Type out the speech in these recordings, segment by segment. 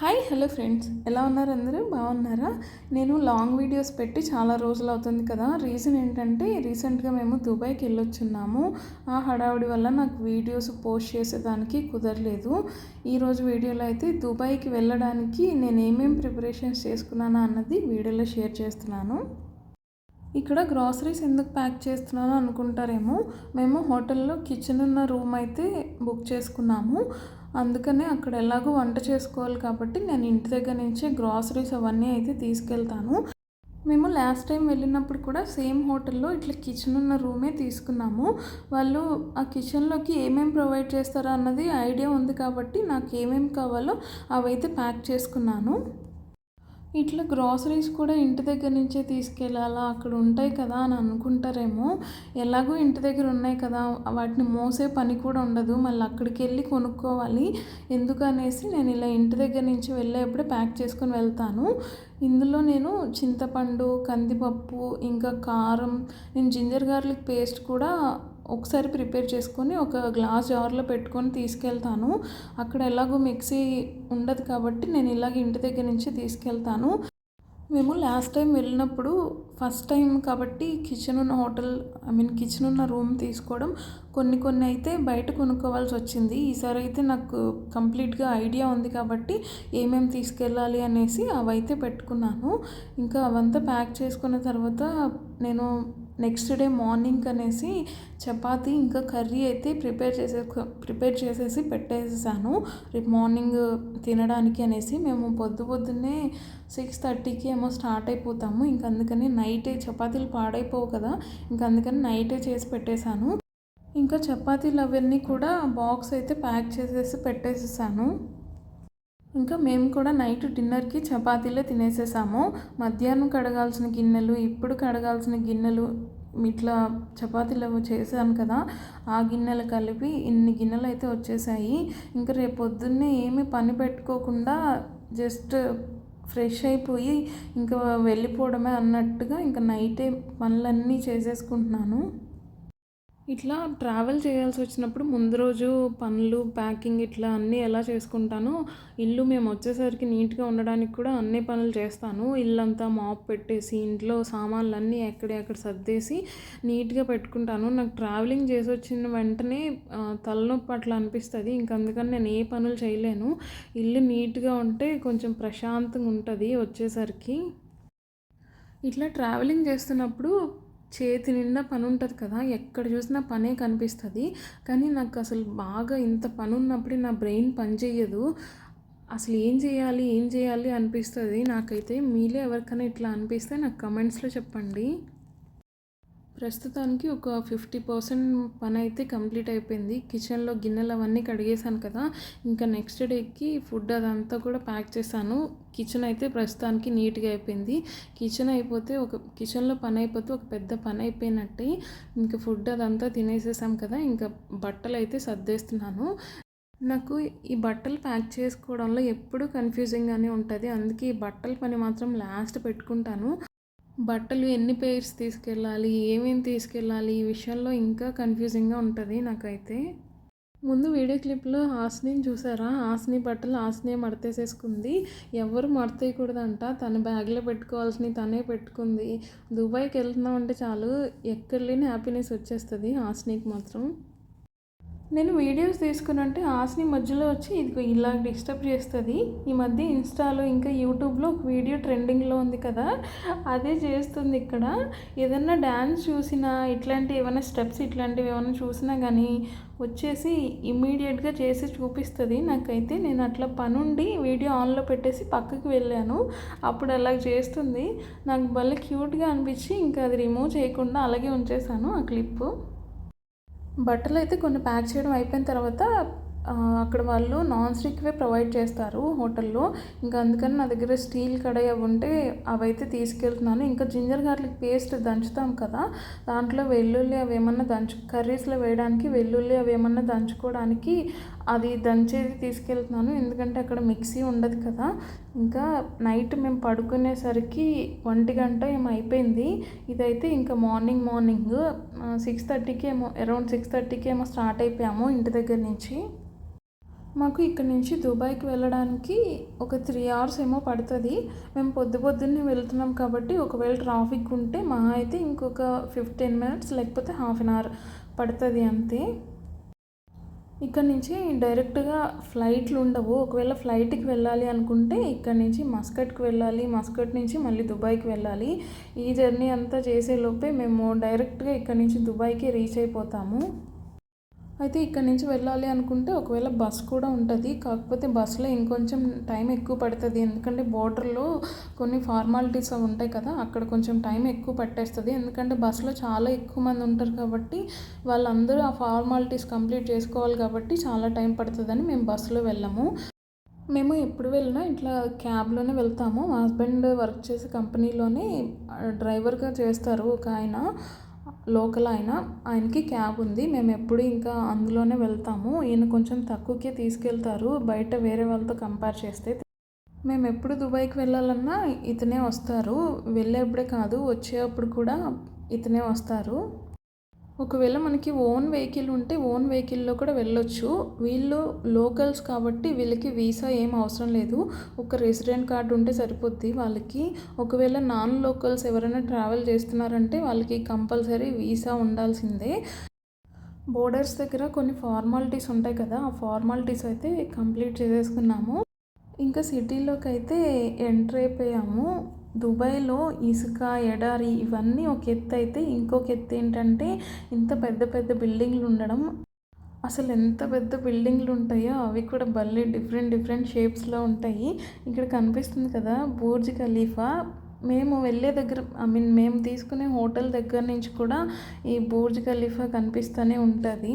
Hi hello friends. ఎలా ఉన్నారు అందరూ? బాగున్నారా? నేను లాంగ్ వీడియోస్ పెట్టి చాలా రోజులు అవుతుంది కదా. రీజన్ ఏంటంటే రీసెంట్గా మేము దుబాయ్కి వెళ్ళొచ్చున్నాము. ఆ హడావుడి వల్ల నాకు వీడియోస్ పోస్ట్ చేసేదానికి కుదరలేదు. ఈరోజు వీడియోలో అయితే దుబాయ్కి వెళ్ళడానికి నేను ఏమేమి ప్రిపరేషన్స్ చేసుకున్నానా అన్నది వీడియోలో షేర్ చేస్తున్నాను. ఇక్కడ గ్రాసరీస్ ఎందుకు ప్యాక్ చేస్తున్నాను అనుకుంటారేమో. మేము హోటల్లో కిచెన్ ఉన్న రూమ్ అయితే బుక్ చేసుకున్నాము. అందుకనే అక్కడ ఎలాగో వంట చేసుకోవాలి కాబట్టి నేను ఇంటి దగ్గర నుంచే గ్రాసరీస్ అవన్నీ అయితే తీసుకెళ్తాను. మేము లాస్ట్ టైం వెళ్ళినప్పుడు కూడా సేమ్ హోటల్లో ఇట్లా కిచెన్ ఉన్న రూమే తీసుకున్నాము. వాళ్ళు ఆ కిచెన్లోకి ఏమేమి ప్రొవైడ్ చేస్తారో అన్నది ఐడియా ఉంది కాబట్టి నాకు ఏమేమి కావాలో అవైతే ప్యాక్ చేసుకున్నాను. ఇట్లా గ్రాసరీస్ కూడా ఇంటి దగ్గర నుంచే తీసుకెళ్ళాలా? అక్కడ ఉంటాయి కదా అని అనుకుంటారేమో. ఎలాగో ఇంటి దగ్గర ఉన్నాయి కదా. వాటిని మోసే పని కూడా ఉండదు. మళ్ళీ అక్కడికి వెళ్ళి కొనుక్కోవాలి. ఎందుకనేసి నేను ఇలా ఇంటి దగ్గర నుంచి వెళ్ళేప్పుడే ప్యాక్ చేసుకొని వెళ్తాను. ఇందులో నేను చింతపండు కందిపప్పు ఇంకా కారం నేను జింజర్ గార్లిక్ పేస్ట్ కూడా ఒకసారి ప్రిపేర్ చేసుకొని ఒక గ్లాస్ జార్లో పెట్టుకొని తీసుకెళ్తాను. అక్కడ ఎలాగో మిక్సీ ఉండదు కాబట్టి నేను ఇలాగ ఇంటి దగ్గర నుంచి తీసుకెళ్తాను. మేము లాస్ట్ టైం వెళ్ళినప్పుడు ఫస్ట్ టైం కాబట్టి కిచెన్ ఉన్న హోటల్ ఐ మీన్ కిచెన్ ఉన్న రూమ్ తీసుకోవడం కొన్ని కొన్ని అయితే బయట కొనుక్కోవాల్సి వచ్చింది. ఈసారి అయితే నాకు కంప్లీట్గా ఐడియా ఉంది కాబట్టి ఏమేమి తీసుకెళ్ళాలి అనేసి అవైతే పెట్టుకున్నాను. ఇంకా అవంతా ప్యాక్ చేసుకున్న తర్వాత నేను నెక్స్ట్ డే మార్నింగ్ అనేసి చపాతి ఇంకా కర్రీ అయితే ప్రిపేర్ చేసే ప్రిపేర్ చేసేసి పెట్టేసాను. రేపు మార్నింగ్ తినడానికి అనేసి మేము పొద్దు పొద్దున్నే సిక్స్ థర్టీకి ఏమో స్టార్ట్ అయిపోతాము. ఇంకా అందుకని నైటే చపాతీలు పాడైపోవు కదా ఇంకా అందుకని నైటే చేసి పెట్టేశాను. ఇంకా చపాతీలు అవన్నీ కూడా బాక్స్ అయితే ప్యాక్ చేసేసి పెట్టేసేసాను. ఇంకా మేము కూడా నైట్ డిన్నర్కి చపాతీలే తినేసేసాము. మధ్యాహ్నం కడగాల్సిన గిన్నెలు ఇప్పుడు కడగాల్సిన గిన్నెలు ఇట్లా చపాతీలు చేశాను కదా ఆ గిన్నెలు కలిపి ఇన్ని గిన్నెలు అయితే వచ్చేసాయి. ఇంకా రేపు పొద్దున్నే ఏమి పని పెట్టుకోకుండా జస్ట్ ఫ్రెష్ అయిపోయి ఇంకా వెళ్ళిపోవడమే అన్నట్టుగా ఇంకా నైటే పనులన్నీ చేసేసుకుంటున్నాను. ఇట్లా ట్రావెల్ చేయాల్సి వచ్చినప్పుడు ముందు రోజు పనులు ప్యాకింగ్ ఇట్లా అన్నీ ఎలా చేసుకుంటానో ఇల్లు మేము వచ్చేసరికి నీట్గా ఉండడానికి కూడా అన్ని పనులు చేస్తాను. ఇల్లంతా మాప్ పెట్టేసి ఇంట్లో సామాన్లు అన్నీ ఎక్కడెక్కడ సర్దేసి నీట్గా పెట్టుకుంటాను. నాకు ట్రావెలింగ్ చేసి వచ్చిన వెంటనే తలనొప్పి అట్లా అనిపిస్తుంది. ఇంక అందుకని నేను ఏ పనులు చేయలేను. ఇల్లు నీట్గా ఉంటే కొంచెం ప్రశాంతంగా ఉంటుంది వచ్చేసరికి. ఇట్లా ట్రావెలింగ్ చేస్తున్నప్పుడు చేతి నిండా పని ఉంటుంది కదా ఎక్కడ చూసినా పనే కనిపిస్తుంది. కానీ నాకు అసలు బాగా ఇంత పని ఉన్నప్పుడే నా బ్రెయిన్ పనిచేయదు అసలు ఏం చేయాలి ఏం చేయాలి అనిపిస్తుంది. నాకైతే మీలో ఎవరికైనా ఇట్లా అనిపిస్తే నాకు కమెంట్స్లో చెప్పండి. ప్రస్తుతానికి ఒక ఫిఫ్టీ పర్సెంట్ పని అయితే కంప్లీట్ అయిపోయింది. కిచెన్లో గిన్నెలు అవన్నీ కడిగేసాను కదా. ఇంకా నెక్స్ట్ డేకి ఫుడ్ అదంతా కూడా ప్యాక్ చేశాను. కిచెన్ అయితే ప్రస్తుతానికి నీట్గా అయిపోయింది. కిచెన్ అయిపోతే ఒక కిచెన్లో పని అయిపోతే ఒక పెద్ద పని అయిపోయినట్టే. ఇంకా ఫుడ్ అదంతా తినేసేసాం కదా. ఇంకా బట్టలు అయితే సర్దేస్తున్నాను. నాకు ఈ బట్టలు ప్యాక్ చేసుకోవడంలో ఎప్పుడూ కన్ఫ్యూజింగ్గానే ఉంటుంది. అందుకే ఈ బట్టల పని మాత్రం లాస్ట్ పెట్టుకుంటాను. బట్టలు ఎన్ని పేర్స్ తీసుకెళ్ళాలి ఏమేమి తీసుకెళ్ళాలి ఈ విషయంలో ఇంకా కన్ఫ్యూజింగ్గా ఉంటుంది నాకైతే. ముందు వీడియో క్లిప్లో హాస్నిని చూసారా? హాస్ని బట్టలు హాస్ని మడతేసేసుకుంది. ఎవరు మడతేయకూడదంట. తన బ్యాగ్లో పెట్టుకోవాల్సినవి తనే పెట్టుకుంది. దుబాయ్కి వెళ్తున్నామంటే చాలు ఎక్కడ లేని హ్యాపీనెస్ వచ్చేస్తుంది హాస్నీకి మాత్రం. నేను వీడియోస్ తీసుకున్నంటే ఆశని మధ్యలో వచ్చి ఇది ఇలా డిస్టర్బ్ చేస్తుంది. ఈ మధ్య ఇన్స్టాలో ఇంకా యూట్యూబ్లో ఒక వీడియో ట్రెండింగ్లో ఉంది కదా అదే చేస్తుంది ఇక్కడ. ఏదన్నా డ్యాన్స్ చూసినా ఇట్లాంటి ఏమైనా స్టెప్స్ ఇట్లాంటివి ఏమైనా చూసినా కానీ వచ్చేసి ఇమ్మీడియట్గా చేసి చూపిస్తుంది. నాకైతే నేను అట్లా పనుండి వీడియో ఆన్లో పెట్టేసి పక్కకి వెళ్ళాను. అప్పుడు అలా చేస్తుంది. నాకు భలే క్యూట్గా అనిపించి ఇంకా అది రిమూవ్ చేయకుండా అలాగే ఉంచేసాను ఆ క్లిప్పు. బట్టలు అయితే కొన్ని ప్యాక్ చేయడం అయిపోయిన తర్వాత అక్కడ వాళ్ళు నాన్ స్టిక్వే ప్రొవైడ్ చేస్తారు హోటల్లో. ఇంకా అందుకని నా దగ్గర స్టీల్ కడాయి అవి ఉంటే అవైతే తీసుకెళ్తున్నాను. ఇంకా జింజర్ గార్లిక్ పేస్ట్ దంచుతాం కదా దాంట్లో వెల్లుల్లి అవి ఏమన్నా దంచు కర్రీస్లో వేయడానికి వెల్లుల్లి అవి ఏమన్నా దంచుకోవడానికి అది దంచేది తీసుకెళ్తున్నాను. ఎందుకంటే అక్కడ మిక్సీ ఉండదు కదా. ఇంకా నైట్ మేము పడుకునేసరికి ఒంటి గంట ఏమో అయిపోయింది. ఇదైతే ఇంకా మార్నింగ్ మార్నింగ్ సిక్స్ థర్టీకి ఏమో అరౌండ్ సిక్స్ థర్టీకి ఏమో స్టార్ట్ అయిపోయాము ఇంటి దగ్గర నుంచి. మాకు ఇక్కడ నుంచి దుబాయ్కి వెళ్ళడానికి ఒక త్రీ అవర్స్ ఏమో పడుతుంది. మేము పొద్దు పొద్దున్నే వెళ్తున్నాం కాబట్టి ఒకవేళ ట్రాఫిక్ ఉంటే మా అయితే ఇంకొక ఫిఫ్టీన్ మినిట్స్ లేకపోతే హాఫ్ అన్ అవర్ పడుతుంది అంతే. ఇక్కడ నుంచి డైరెక్ట్గా ఫ్లైట్లు ఉండవు. ఒకవేళ ఫ్లైట్కి వెళ్ళాలి అనుకుంటే ఇక్కడ నుంచి మస్కట్కి వెళ్ళాలి మస్కట్ నుంచి మళ్ళీ దుబాయ్కి వెళ్ళాలి. ఈ జర్నీ అంతా చేసే లోపే మేము డైరెక్ట్గా ఇక్కడ నుంచి దుబాయ్కి రీచ్ అయిపోతాము. అయితే ఇక్కడ నుంచి వెళ్ళాలి అనుకుంటే ఒకవేళ బస్ కూడా ఉంటుంది. కాకపోతే బస్సులో ఇంకొంచెం టైం ఎక్కువ పడుతుంది. ఎందుకంటే బోర్డర్లో కొన్ని ఫార్మాలిటీస్ అవి ఉంటాయి కదా అక్కడ కొంచెం టైం ఎక్కువ పట్టేస్తుంది. ఎందుకంటే బస్సులో చాలా ఎక్కువ మంది ఉంటారు కాబట్టి వాళ్ళందరూ ఆ ఫార్మాలిటీస్ కంప్లీట్ చేసుకోవాలి కాబట్టి చాలా టైం పడుతుందని మేము బస్సులో వెళ్ళాము. మేము ఎప్పుడు వెళ్ళినా ఇట్లా క్యాబ్లోనే వెళ్తాము. మా హస్బెండ్ వర్క్ చేసే కంపెనీలోనే డ్రైవర్గా చేస్తారు ఒక ఆయన. లోకల్ ఆయన. ఆయనకి క్యాబ్ ఉంది. మేము ఎప్పుడు ఇంకా అందులోనే వెళ్తాము. ఈయన కొంచెం తక్కువకే తీసుకెళ్తారు. బయట వేరే వాళ్ళతో కంపేర్ చేస్తే మేము ఎప్పుడు దుబాయ్కి వెళ్ళాలన్నా ఇతనే వస్తారు. వెళ్ళేప్పుడే కాదు వచ్చేటప్పుడు కూడా ఇతనే వస్తారు. ఒకవేళ మనకి ఓన్ వెహికల్ ఉంటే ఓన్ వెహికల్లో కూడా వెళ్ళొచ్చు. వీళ్ళు లోకల్స్ కాబట్టి వీళ్ళకి వీసా ఏం అవసరం లేదు. ఒక రెసిడెంట్ కార్డు ఉంటే సరిపోద్ది వాళ్ళకి. ఒకవేళ నాన్ లోకల్స్ ఎవరైనా ట్రావెల్ చేస్తున్నారంటే వాళ్ళకి కంపల్సరీ వీసా ఉండాల్సిందే. బోర్డర్స్ దగ్గర కొన్ని ఫార్మాలిటీస్ ఉంటాయి కదా ఆ ఫార్మాలిటీస్ అయితే కంప్లీట్ చేసేసుకున్నాము. ఇంకా సిటీలోకి అయితే ఎంటర్ అయిపోయాము. దుబాయ్లో ఇసుక ఎడారి ఇవన్నీ ఒక ఎత్తు అయితే ఇంకొక ఎత్తు ఏంటంటే ఇంత పెద్ద పెద్ద బిల్డింగ్లు ఉండడం. అసలు ఎంత పెద్ద బిల్డింగ్లు ఉంటాయో అవి కూడా భలే డిఫరెంట్ డిఫరెంట్ షేప్స్లో ఉంటాయి. ఇక్కడ కనిపిస్తుంది కదా బూర్జ్ ఖలీఫా. మేము వెళ్ళే దగ్గర ఐ మీన్ మేము తీసుకునే హోటల్ దగ్గర నుంచి కూడా ఈ బూర్జ్ ఖలీఫా కనిపిస్తూనే ఉంటుంది.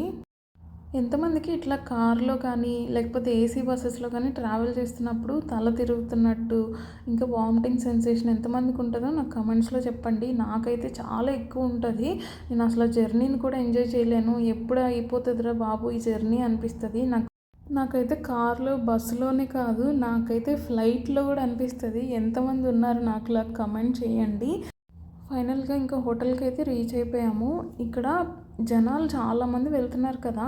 ఎంతమందికి ఇట్లా కార్లో కానీ లేకపోతే ఏసీ బస్సెస్లో కానీ ట్రావెల్ చేస్తున్నప్పుడు తల తిరుగుతున్నట్టు ఇంకా వామిటింగ్ సెన్సేషన్ ఎంతమందికి ఉంటుందో నాకు కమెంట్స్లో చెప్పండి. నాకైతే చాలా ఎక్కువ ఉంటుంది. నేను అసలు జర్నీని కూడా ఎంజాయ్ చేయలేను. ఎప్పుడు అయిపోతుందిరా బాబు ఈ జర్నీ అనిపిస్తుంది. నాకు నాకైతే కార్లో బస్సులోనే కాదు నాకైతే ఫ్లైట్లో కూడా అనిపిస్తుంది. ఎంతమంది ఉన్నారు నాకు కమెంట్ చేయండి. ఫైనల్గా ఇంకా హోటల్కి అయితే రీచ్ అయిపోయాము. ఇక్కడ జనాలు చాలామంది వెళ్తున్నారు కదా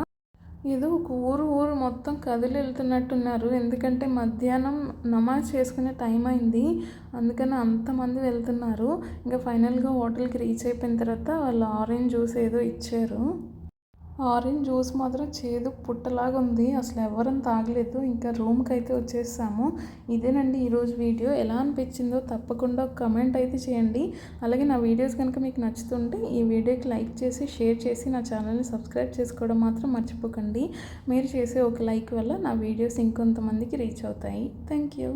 ఏదో ఒక ఊరు ఊరు మొత్తం కదిలి వెళ్తున్నట్టున్నారు ఎందుకంటే మధ్యాహ్నం నమాజ్ చేసుకునే టైం అయింది. అందుకని అంతమంది వెళ్తున్నారు. ఇంకా ఫైనల్గా హోటల్కి రీచ్ అయిపోయిన తర్వాత వాళ్ళు ఆరెంజ్ జ్యూస్ ఏదో ఇచ్చారు. ఆరెంజ్ జ్యూస్ మాత్రం చేదు పుట్టలాగా ఉంది. అసలు ఎవరం తాగలేదు. ఇంకా రూమ్కి అయితే వచ్చేసాము. ఇదేనండి ఈరోజు వీడియో. ఎలా అనిపించిందో తప్పకుండా కమెంట్ అయితే చేయండి. అలాగే నా వీడియోస్ కనుక మీకు నచ్చుతుంటే ఈ వీడియోకి లైక్ చేసి షేర్ చేసి నా ఛానల్ని సబ్స్క్రైబ్ చేసుకోవడం మాత్రం మర్చిపోకండి. మీరు చేసే ఒక లైక్ వల్ల నా వీడియోస్ ఇంకొంతమందికి రీచ్ అవుతాయి. Thank you